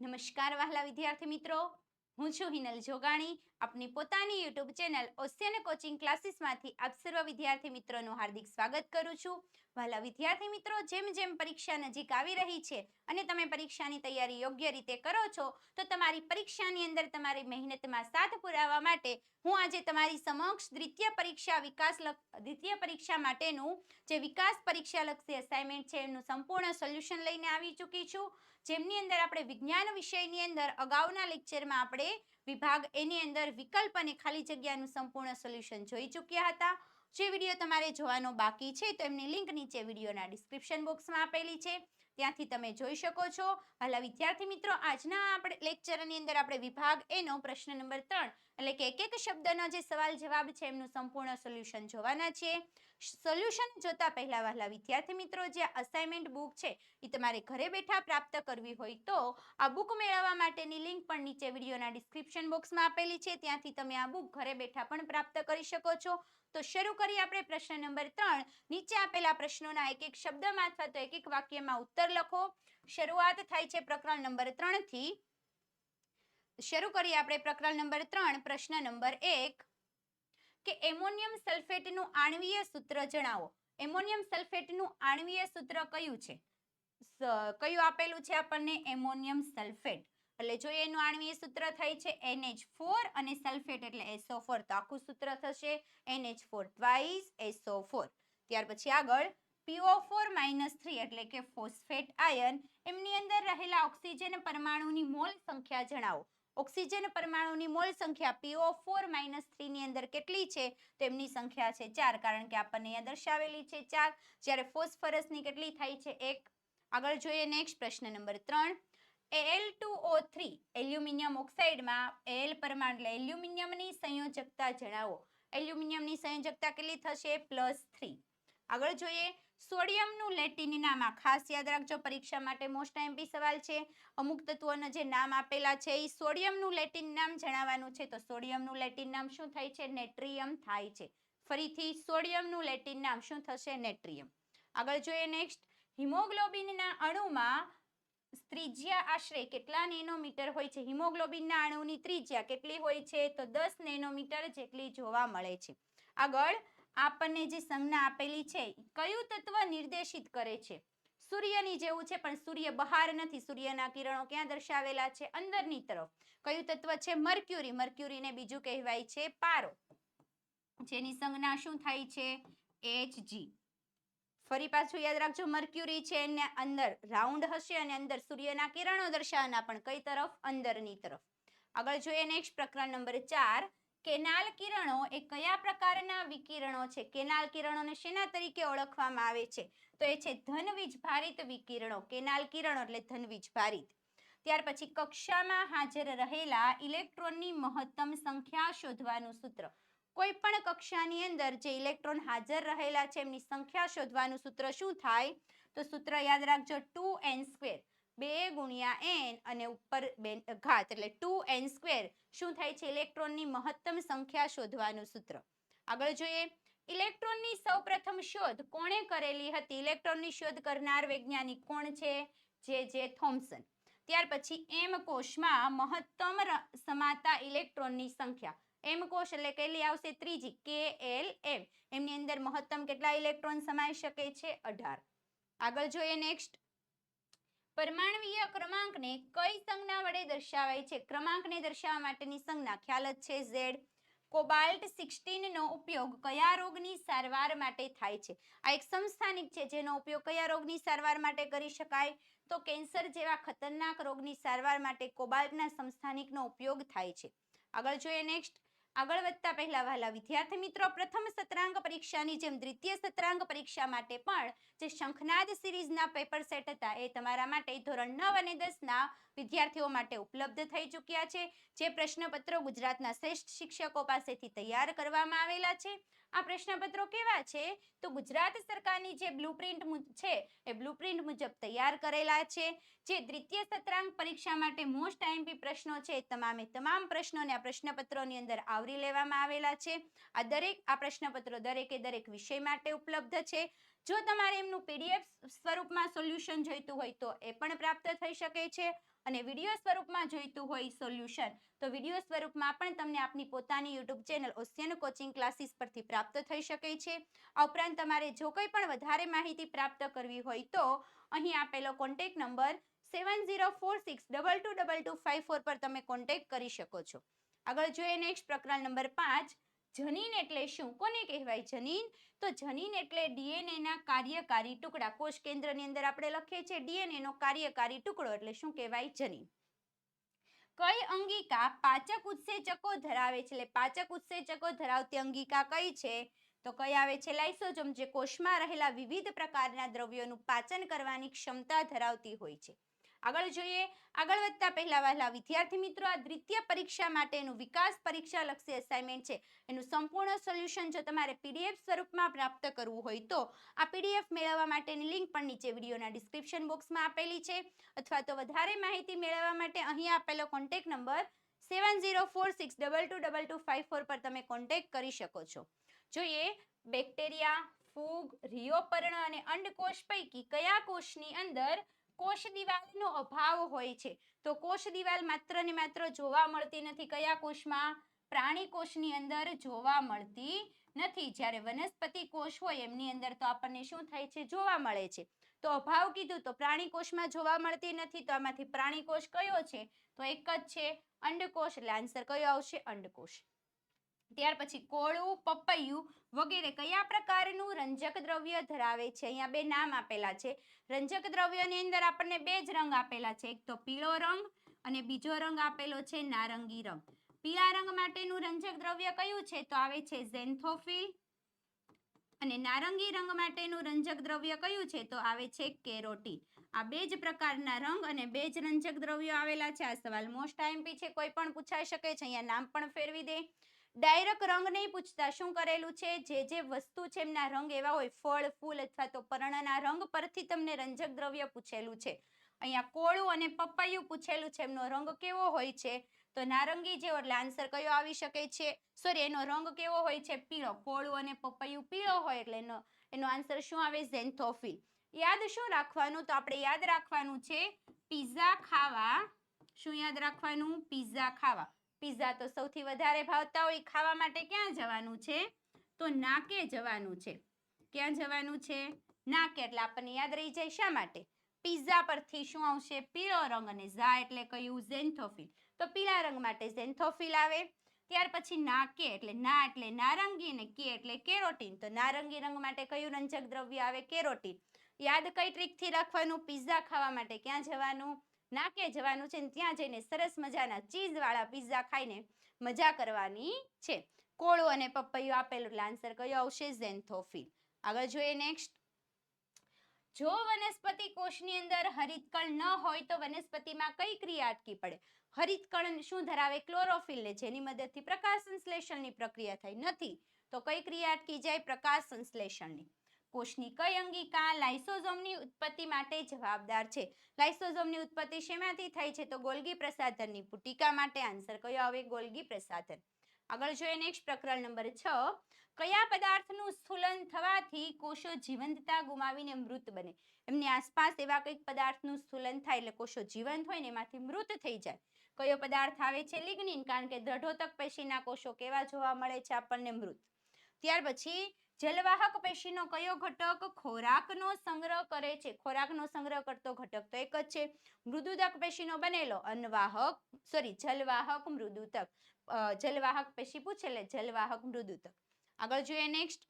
નમસ્કાર વહાલા વિદ્યાર્થી મિત્રો. હું છું હિનલ જોગાણી. આપની પોતાની યુટ્યુબ ચેનલ ઓશિયન કોચિંગ ક્લાસીસમાંથી આપ સર્વ વિદ્યાર્થી મિત્રોનું હાર્દિક સ્વાગત કરું છું. વહાલા વિદ્યાર્થી મિત્રો, જેમ જેમ પરીક્ષા નજીક આવી રહી છે અને તમે પરીક્ષાની તૈયારી યોગ્ય રીતે કરો છો, તો તમારી પરીક્ષાની અંદર તમારી મહેનતમાં સાથ પુરાવા માટે હું આજે તમારી સમક્ષ દ્વિતીય પરીક્ષા વિકાસ દ્વિતીય પરીક્ષા માટેનું જે વિકાસ પરીક્ષા લક્ષી અસાઇનમેન્ટ છે, એનું સંપૂર્ણ સોલ્યુશન લઈને આવી ચૂકી છું. જેમની અંદર આપણે વિજ્ઞાન વિષયની અંદર અગાઉના લેક્ચરમાં આપણે વિભાગ એની અંદર વિકલ્પ અને ખાલી જગ્યાનું સંપૂર્ણ સોલ્યુશન જોઈ ચૂક્યા હતા. જે વીડિયો તમારે જોવાનો બાકી છે તો એમની લિંક નીચે વિડીયોના ડિસ્ક્રિપ્શન બોક્સમાં આપેલી છે. ત્યાંથી તમે જોઈ શકો છો. હાલા વિદ્યાર્થી મિત્રો, આજના આપણે લેક્ચરની અંદર આપણે વિભાગ એનો પ્રશ્ન નંબર ત્રણ, એટલે કે એક એક શબ્દનો જે સવાલ જવાબ છે એમનું સંપૂર્ણ સોલ્યુશન જોવાના છે. સોલ્યુશન જોતા પહેલા વહેલા વિદ્યાર્થી મિત્રો, જે અસાઇનમેન્ટ બુક છે એ તમારે ઘરે બેઠા પ્રાપ્ત કરવી હોય તો આ બુક મેળવવા માટેની લિંક પણ નીચે વિડીયોના ડિસ્ક્રિપ્શન બોક્સમાં આપેલી છે. ત્યાંથી તમે આ બુક ઘરે બેઠા પણ પ્રાપ્ત કરી શકો છો. તો શરૂ કરીએ આપણે પ્રશ્ન નંબર ત્રણ. નીચે આપેલા પ્રશ્નોના એક એક શબ્દમાં અથવા તો એક એક વાક્યમાં ઉત્તર લખો. શરૂઆત થાય છે પ્રકરણ નંબર ત્રણથી શરૂ કરીએ આપણે પ્રકરણ નંબર ત્રણ, પ્રશ્ન નંબર એક. કે એમોનિયમ સલ્ફેટનું આણવીય સૂત્ર જણાવો. એમોનિયમ સલ્ફેટનું આણવીય સૂત્ર કયું છે? કયું આપેલું છે આપણને? Ammonium sulphate. એટલે જો એનું આણ્વીય સૂત્ર થાય છે NH4 અને સલ્ફેટ એટલે SO4 તો આખું સૂત્ર થશે NH4 ટ્વાઇસ SO4 ત્યાર પછી આગળ PO4 માઇનસ થ્રી એટલે કે ફોસ્ફેટ આયન એમની અંદર રહેલા ઓક્સિજન પરમાણુની મોલ સંખ્યા જણાવો. ઓક્સિજન પરમાણુની મોલ સંખ્યા PO4 માઇનસની અંદર કેટલી છે? તો એમની સંખ્યા છે ચાર, કારણ કે આપણને અહીંયા દર્શાવેલી છે ચાર. જ્યારે ફોસ્ફરસની કેટલી થાય છે? એક. આગળ જોઈએ નેક્સ્ટ પ્રશ્ન નંબર ત્રણ. Al2O3 એલ્યુમિનિયમ ઓક્સાઇડમાં Al પરમાણુ, એટલે એલ્યુમિનિયમની સંયોજકતા જણાવો. એલ્યુમિનિયમની સંયોજકતા કેટલી થશે? Plus three. આગળ જોઈએ. સોડિયમનું લેટિન નામ ખાસ યાદ રાખજો. પરીક્ષા માટે મોસ્ટ એમપી સવાલ છે. અમુક તત્વોના જે નામ આપેલા છે એ સોડિયમનું લેટિન નામ જણાવવાનું છે. તો સોડિયમનું લેટિન નામ શું થાય છે? નેટ્રિયમ થાય છે. ફરીથી, સોડિયમનું લેટિન નામ શું થશે? નેટ્રિયમ. આગળ જોઈએ નેક્સ્ટ. હિમોગ્લોબિનના અણુમાં ત્રિજ્યા આશરે કેટલા નેનોમીટર હોય છે? હિમોગ્લોબિનના અણુની ત્રિજ્યા કેટલી હોય છે? તો દસ નેનોમીટર જેટલી જોવા મળે છે. આગળ આપણને જે સંજ્ઞા આપેલી છે, કયું તત્વ નિર્દેશિત કરે છે? સૂર્યની જેવું છે, પણ સૂર્ય બહાર નથી. સૂર્યના કિરણો ક્યાં દર્શાવેલા છે? અંદરની તરફ. કયું તત્વ છે? મર્ક્યુરી. મર્ક્યુરીને બીજું કહેવાય છે પારો. જેની સંજ્ઞા શું થાય છે? Hg ફરી પાછું યાદ રાખજો, મર્ક્યુરી છે એને અંદર રાઉન્ડ હશે અને અંદર સૂર્યના કિરણો દર્શાવવાના પણ કઈ તરફ? અંદરની તરફ. આગળ જોઈએ નેક્સ્ટ પ્રકરણ નંબર ચાર, કેનાલ કિરણો એ કયા પ્રકારના વિકિરણો છે? કેનાલ કિરણોને શેના તરીકે ઓળખવામાં આવે છે? તો એ છે ધનવીજ ભારિત વિકિરણો. કેનાલ કિરણો એટલે ધનવીજ ભારિત ત્યાર પછી કક્ષામાં હાજર રહેલા ઇલેક્ટ્રોનની મહત્તમ સંખ્યા શોધવાનું સૂત્ર. કોઈ પણ કક્ષાની અંદર જે ઇલેક્ટ્રોન હાજર રહેલા છે, એમની સંખ્યા શોધવાનું સૂત્ર શું થાય? તો સૂત્ર યાદ રાખજો ટુ એન સ્ક્વેર બે ગુણ્યા એન અને ઉપર બે ઘાત, એટલે ટુ એન સ્ક્વેર શું થાય છે? ઇલેક્ટ્રોનની મહત્તમ સંખ્યા શોધવાનું સૂત્ર. આગળ જોઈએ. ઇલેક્ટ્રોનની સૌપ્રથમ શોધ કોણે કરેલી હતી? ઇલેક્ટ્રોનની શોધ કરનાર વૈજ્ઞાનિક કોણ છે? જે જે થોમ્સન ત્યાર પછી એમ કોષમાં મહત્તમ સમાતા ઇલેક્ટ્રોનની સંખ્યા. એમ કોષ એટલે કેટલી આવશે? ત્રીજી. કે એલ એમ એમની અંદર મહત્તમ કેટલા ઇલેક્ટ્રોન સમાઈ શકે છે? અઢાર. આગળ જોઈએ નેક્સ્ટ પરમાણવીય ક્રમાંકને કઈ સંજ્ઞા વડે દર્શાવાય છે? ક્રમાંકને દર્શાવવા માટેની સંજ્ઞા. ખ્યાલ જ છે ઝેડ કોબાલ્ટ સિક્સટીનનો ઉપયોગ કયા રોગની સારવાર માટે થાય છે? આ એક સંસ્થાનિક છે જેનો ઉપયોગ કયા રોગની સારવાર માટે કરી શકાય? તો કેન્સર જેવા ખતરનાક રોગની સારવાર માટે કોબાલ્ટના સંસ્થાનિકનો ઉપયોગ થાય છે. આગળ જોઈએ નેક્સ્ટ આગળ વધતા પહેલા વહાલા વિદ્યાર્થી મિત્રો, પ્રથમ સત્રાંક પરીક્ષાની જેમ દ્વિતીય સત્રાંક પરીક્ષા માટે પણ જે શંખનાદ સિરીઝના પેપર સેટ હતા, એ તમારા માટે ધોરણ નવ અને દસના વિદ્યાર્થીઓ માટે ઉપલબ્ધ થઈ ચૂક્યા છે. જે પ્રશ્નપત્રો ગુજરાતના શ્રેષ્ઠ શિક્ષકો પાસેથી તૈયાર કરવામાં આવેલા છે. આ પ્રશ્નપત્રો કેવા છે? તો ગુજરાત સરકારની જે બ્લુપ્રિન્ટ છે, એ બ્લુપ્રિન્ટ મુજબ તૈયાર કરેલા છે. જે દ્વિતીય સત્રાંક પરીક્ષા માટે મોસ્ટ આઈએમપી પ્રશ્નો છે તમામે તમામ પ્રશ્નોને આ પ્રશ્નપત્રોની અંદર આવરી લેવામાં આવેલા છે. આ દરેક, આ પ્રશ્નપત્રો દરેકે દરેક વિષય માટે ઉપલબ્ધ છે. જો તમારે એમનું પીડીએફ સ્વરૂપમાં સોલ્યુશન જોઈતું હોય તો એ પણ પ્રાપ્ત થઈ શકે છે. અને વીડિયો સ્વરૂપમાં જોઈતું હોય સોલ્યુશન, તો વીડિયો સ્વરૂપમાં પણ તમને આપની પોતાની YouTube channel Ocean Coaching classes પરથી પ્રાપ્ત થઈ શકે છે. આ ઉપરાંત તમારે જો કંઈ પણ વધારે માહિતી પ્રાપ્ત કરવી હોય તો અહીં આપેલો contact number seven zero four six double two double two five four પર તમે કોન્ટેક કરી શકો છો. આગળ જોઈએ નેક્સ્ટ પ્રકરણ નંબર પાંચ. જનીન એટલે શું? કોને કહેવાય જનીન? તો જનીન એટલે ડીએનએના કાર્યકારી ટુકડા. કોષ કેન્દ્રની અંદર આપણે લખીએ છીએ ડીએનએનો કાર્યકારી ટુકડો એટલે શું કહેવાય? જનીન. કઈ અંગિકા પાચક ઉત્સેચકો ધરાવે છે? એટલે પાચક ઉત્સેચકો ધરાવતી અંગિકા કઈ છે? તો કઈ આવે છે? લાઇસોજમ, જે કોષમાં રહેલા વિવિધ પ્રકારના દ્રવ્યોનું પાચન કરવાની ક્ષમતા ધરાવતી હોય છે. આગળ જોઈએ. આગળ વધતા પહેલા વહેલા વિદ્યાર્થી મિત્રો, આ દ્વિતીય પરીક્ષા માટેનું વિકાસ પરીક્ષા લક્ષી અસાઇનમેન્ટ છે. એનું સંપૂર્ણ સોલ્યુશન જો તમારે પીડીએફ સ્વરૂપમાં પ્રાપ્ત કરવું હોય તો આ પીડીએફ મેળવવા માટેની લિંક પણ નીચે વિડીયોના ડિસ્ક્રિપ્શન બોક્સમાં આપેલી છે. અથવા તો વધારે માહિતી મેળવવા માટે અહીં આપેલો contact number seven zero four six double two double two five four પર તમે કોન્ટેક્ટ કરી શકો છો. જોઈએ બેક્ટેરિયા ફૂગ રિયોપર્ણ અને અંડકોષ પૈકી કયા કોષની અંદર કોષ દિવાલનો અભાવ હોય છે. તો કોષ દિવાલ માત્ર ને માત્ર જોવા મળતી નથી. કયા કોષમાં? પ્રાણી કોષની અંદર જોવા મળતી નથી. જ્યારે વનસ્પતિ કોષ હોય એમની અંદર તો આપણને શું થાય છે? જોવા મળે છે. તો અભાવ કીધું તો પ્રાણી કોષમાં જોવા મળતી નથી. તો આમાંથી પ્રાણી કોષ કયો છે? તો એક જ છે અંડકોષ. એટલે આન્સર કયો આવશે? અંડકોષ. ત્યાર પછી કોળું, પપૈયું વગેરે કયા પ્રકારનું રંજક દ્રવ્ય ધરાવે છે? અહીંયા બે નામ આપેલા છે. રંજક દ્રવ્યની અંદર આપણને બે જ રંગ આપેલા છે. એક તો પીળો રંગ અને બીજો રંગ આપેલો છે નારંગી રંગ. પીળા રંગ માટેનું રંજક દ્રવ્ય કયું છે? તો આવે છે ઝેન્થોફિલ. અને નારંગી રંગ માટેનું રંજક દ્રવ્ય કયું છે? તો આવે છે કેરોટી આ બે જ પ્રકારના રંગ અને બે જ રંજક દ્રવ્યો આવેલા છે. આ સવાલ મોસ્ટ આઈએમપી છે. કોઈ પણ પૂછાઈ શકે છે. અહીંયા નામ પણ ફેરવી દે. ડાયરેક્ટ રંગ નહીં પૂછતા. શું કરેલું છે? જે જે વસ્તુ છે એમના રંગ એવા હોય, ફળ, ફૂલ અથવા તો પર્ણના રંગ પરથી તમને રંજક દ્રવ્ય પૂછેલું છે. અહીંયા કોળું અને પપૈયું પૂછેલું છે. એમનો રંગ કેવો હોય છે? તો નારંગી જેવો, એટલે આન્સર કયો આવી શકે છે? સોરી, એનો રંગ કેવો હોય છે? પીળો. કોળું અને પપૈયું પીળો હોય, એટલે એનો એનો આન્સર શું આવે? ઝેન્થોફિલ. યાદ શું રાખવાનું? તો આપણે યાદ રાખવાનું છે, પીઝા ખાવા. શું યાદ રાખવાનું? પીઝા ખાવા. પીઝા તો સૌથી વધારે ભાવતા હોય, ખાવા માટે ક્યાં જવાનું છે? તો નાકે જવાનું છે. ક્યાં જવાનું છે? નાકે, એટલે આપણને યાદ રહી જાય શા માટે? પીઝા પરથી શું આવશે? પીળો રંગ અને ઝા એટલે કયું? ઝેન્થોફિલ. તો પીળા રંગ માટે ઝેન્થોફિલ આવે. ત્યાર પછી નાકે, એટલે ના એટલે નારંગી અને કે એટલે કેરોટીન. તો નારંગી રંગ માટે કયું રંજક દ્રવ્ય આવે? કેરોટીન. યાદ કઈ ટ્રીકથી રાખવાનું? પીઝા ખાવા માટે ક્યાં જવાનું? નાકે જવાનું છે ત્યાં જઈને સરસ મજાના ચીઝ વાળા પીઝા ખાઈને મજા કરવાની છે. કોળું અને પપૈયું આપેલું એટલે આન્સર કયો આવશે ઝેન્થોફિલ આગળ જોઈએ નેક્સ્ટ જો વનસ્પતિ કોષની અંદર હરિતકણ ન હોય તો વનસ્પતિમાં કઈ ક્રિયા અટકી પડે? હરિતકણ શું ધરાવે? ક્લોરોફિલ ને જેની મદદથી પ્રકાશ સંશ્લેષણની પ્રક્રિયા થઈ. નથી. તો કઈ ક્રિયા અટકી જાય? પ્રકાશ સંશ્લેષણની. કોષની કઈ અંગિકા લાઇસોઝોમની ઉત્પત્તિ માટે જવાબદાર છે? લાઇસોઝોમની ઉત્પત્તિ શેમાંથી થઈ છે? તો ગોલ્ગી પ્રસાધનની પુટિકા માટે આન્સર કયો આવે? ગોલ્ગી પ્રસાધન. આગળ જોઈએ નેક્સ્ટ પ્રકરણ નંબર છ. કયા પદાર્થનું સ્થુલન થવાથી કોષો જીવંતતા ગુમાવીને મૃત બને? એમની આસપાસ એવા કંઈક પદાર્થનું સ્થુલન થાય એટલે કોષો જીવંત હોય ને એમાંથી મૃત થઈ જાય. કયો પદાર્થ આવે છે? લિગ્નિન કારણ કે દ્રઢોતક પેશીના કોષો કેવા જોવા મળે છે આપણને મૃત. ત્યાર પછી જલવાહક પેશીનો કયો ઘટક ખોરાકનો સંગ્રહ કરે છે? ખોરાકનો સંગ્રહ કરતો ઘટક તો એક જ છે. મૃદુદક પેશીનો બનેલો અન્વાહક સોરી જલવાહક, મૃદુતક. જલવાહક પેશી પૂછે એટલે જલવાહક, મૃદુતક. આગળ જોઈએ નેક્સ્ટ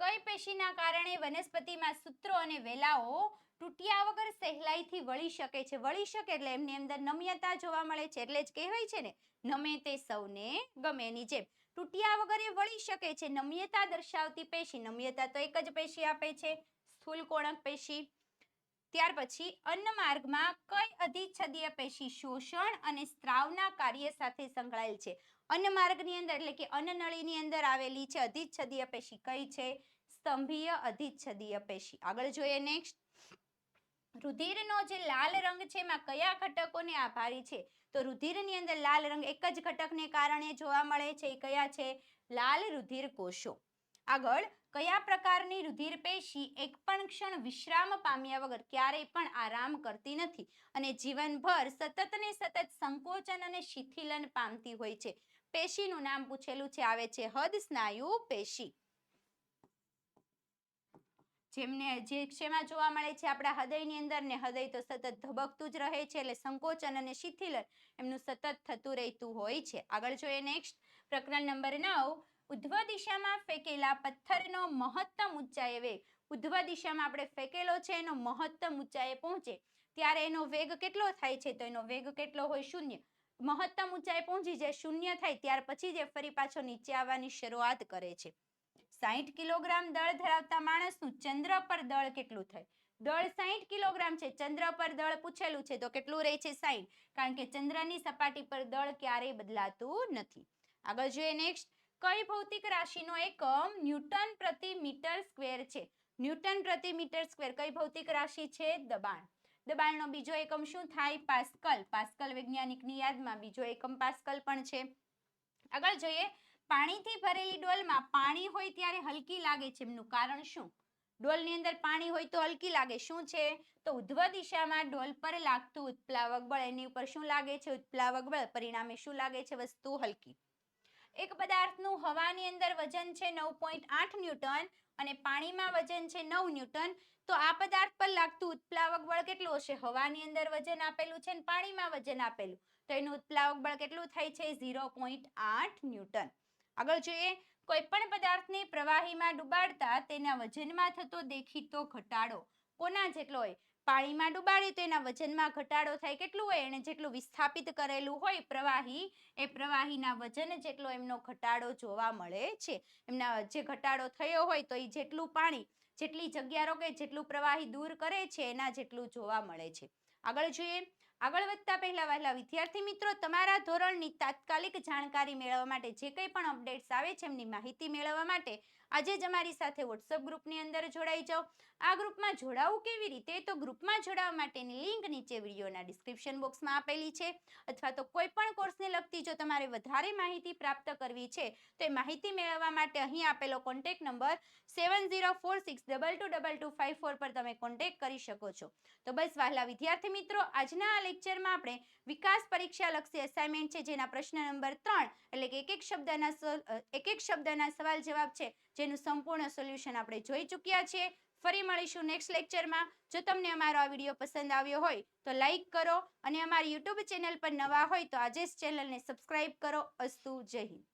કઈ પેશીના કારણે વનસ્પતિમાં સૂત્રો અને વેલાઓ તૂટ્યા વગર સહેલાઈથી વળી શકે છે? વળી શકે એટલે એમની અંદર નમ્યતા જોવા મળે છે. એટલે જ કહેવાય છે ને, નમે તે સૌને ગમે એની જેમ. તૂટ્યા વગર એ વળી શકે છે. નમ્યતા દર્શાવતી પેશી, નમ્યતા તો એક જ પેશી આપે છે, સ્થૂલ કોણક પેશી. ત્યાર પછી અન્ન માર્ગમાં કઈ અધિચ્છદીય પેશી શોષણ અને સ્ત્રાવના કાર્ય સાથે સંકળાયેલ છે? અન્ન માર્ગની અંદર એટલે કે અન્નનળીની અંદર આવેલી છે અધિચ્છદીય પેશી કઈ છે? સ્તંભીય અધિચ્છદીય પેશી. આગળ જોઈએ નેક્સ્ટ રુધિરનો જે લાલ રંગ છે, એમાં કયા ઘટકોને આભારી છે? તો રુધિરની અંદર લાલ રંગ એક જ ઘટકને કારણે જોવા મળે છે. એ કયા છે? લાલ રુધિર કોષો આગળ, કયા પ્રકારની રુધિર પેશી એક પણ ક્ષણ વિશ્રામ પામ્યા વગર ક્યારેય પણ આરામ કરતી નથી અને જીવનભર સતત ને સતત સંકોચન અને શિથિલન પામતી હોય છે? પેશીનું નામ પૂછેલું છે. આવે છે હદ સ્નાયુ પેશી. જેમને જે શેમાં જોવા મળે છે આપણા હૃદયની અંદર ને હૃદય તો સતત ધબકતું જ રહે છે એટલે સંકોચન અને શિથિલન એમનું સતત થતું રહેતું હોય છે. આગળ જોઈએ નેક્સ્ટ પ્રકરણ નંબર નવ. ઉધ્વ દિશામાં ફેંકેલા પથ્થરનો મહત્તમ ઊંચાઈ વેગ. ઉધ્વ દિશામાં આપણે ફેંકેલો છે એનો મહત્તમ ઊંચાઈએ પહોંચે. ત્યારે એનો વેગ કેટલો થાય છે? તો એનો વેગ કેટલો હોય? શૂન્ય. મહત્તમ ઊંચાઈ પહોંચી જાય, શૂન્ય થાય, ત્યાર પછી જે ફરી પાછો નીચે આવવાની શરૂઆત કરે છે. સાહીઠ કિલોગ્રામ દળ ધરાવતા માણસનું ચંદ્ર પર દળ કેટલું થાય? દળ સાહીઠ કિલોગ્રામ છે, ચંદ્ર પર દળ પૂછેલું છે, તો કેટલું રહે છે સાહીઠ કારણ કે ચંદ્રની સપાટી પર દળ ક્યારેય બદલાતું નથી. આગળ જોઈએ નેક્સ્ટ કઈ ભૌતિક રાશિનો એકમ ન્યૂટન પ્રતિ મીટર સ્ક્વેર છે? ન્યૂટન પ્રતિ મીટર સ્ક્વેર કઈ ભૌતિક રાશિ છે? દબાણ. દબાણનો બીજો એકમ શું થાય? પાસ્કલ. પાસ્કલ વૈજ્ઞાનિકની યાદમાં બીજો એકમ પાસ્કલ પણ છે. આગળ જોઈએ. પાણીથી ભરેલી ડોલમાં પાણી હોય ત્યારે હલકી લાગે છે. એમનું કારણ શું? ડોલની અંદર પાણી હોય તો હલકી લાગે. શું છે? તો ઉધ્વ દિશામાં ડોલ પર લાગતું ઉત્પ્લાવક બળ, એની ઉપર શું લાગે છે? ઉત્પ્લાવક બળ પરિણામે શું લાગે છે? વસ્તુ હલકી. એક પદાર્થનું હવાની અંદર વજન છે નવ પોઈન્ટ આઠ ન્યૂટન અને પાણીમાં વજન છે નવ ન્યૂટન. તો આ પદાર્થ પર લાગતું ઉત્પ્લાવક બળ કેટલું હશે? હવાની અંદર વજન આપેલું છે અને પાણીમાં વજન આપેલું. તો એનું ઉત્પ્લાવક બળ કેટલું થાય છે? ઝીરો પોઈન્ટ આઠ ન્યૂટન. આગળ જોઈએ કોઈ પણ પદાર્થને પ્રવાહીમાં ડુબાડતા તેના વજનમાં થતો દેખીતો ઘટાડો. કોના જેટલો હોય? પાણીમાં ડુબાડી તો એના વજનમાં ઘટાડો થાય કેટલું હોય? એને જેટલું વિસ્થાપિત કરેલું હોય પ્રવાહી, એ પ્રવાહીના વજન જેટલો એમનો ઘટાડો જોવા મળે છે. એમના જે ઘટાડો થયો હોય તો એ જેટલું પાણી, જેટલી જગ્યા રોકે, જેટલું પ્રવાહી દૂર કરે છે, એના જેટલું જોવા મળે છે. આગળ જોઈએ આગળ વધતા પહેલા વહેલા વિદ્યાર્થી મિત્રો, તમારા ધોરણની તાત્કાલિક જાણકારી મેળવવા માટે જે કંઈ પણ અપડેટ્સ આવે છે એમની માહિતી મેળવવા માટે આજે જ અમારી સાથે વોટ્સઅપ ગ્રુપની અંદર જોડાઈ જાઓ. આ ગ્રુપમાં જોડાવું કેવી રીતે? તો ગ્રુપમાં જોડાવા માટેની લિંક નીચે વિડીયોના ડિસ્ક્રિપ્શન બોક્સમાં આપેલી છે. અથવા તો કોઈ પણ કોર્સને લગતી જો તમારે વધારે માહિતી પ્રાપ્ત કરવી છે, તો એ માહિતી મેળવવા માટે અહીં આપેલો contact number seven zero four six double two double two five four પર તમે કોન્ટેક્ટ કરી શકો છો. તો બસ, વહાલા વિદ્યાર્થી મિત્રો, આજના લેક્ચરમાં આપણે વિકાસ પરીક્ષા લક્ષી અસાઇનમેન્ટ છે, જેના પ્રશ્ન નંબર ત્રણ એટલે કે એક એક શબ્દના એક એક શબ્દના સવાલ જવાબ છે, જેનું સંપૂર્ણ સોલ્યુશન આપણે જોઈ ચૂક્યા છીએ ફરી મળીશું નેક્સ્ટ લેક્ચરમાં જો તમને અમારો આ વીડિયો પસંદ આવ્યો હોય, તો લાઈક કરો અને અમારી યુટ્યુબ ચેનલ પર નવા હોય, તો આજે જ ચેનલને સબસ્ક્રાઇબ કરો. અસ્તુ જય હિન્દ.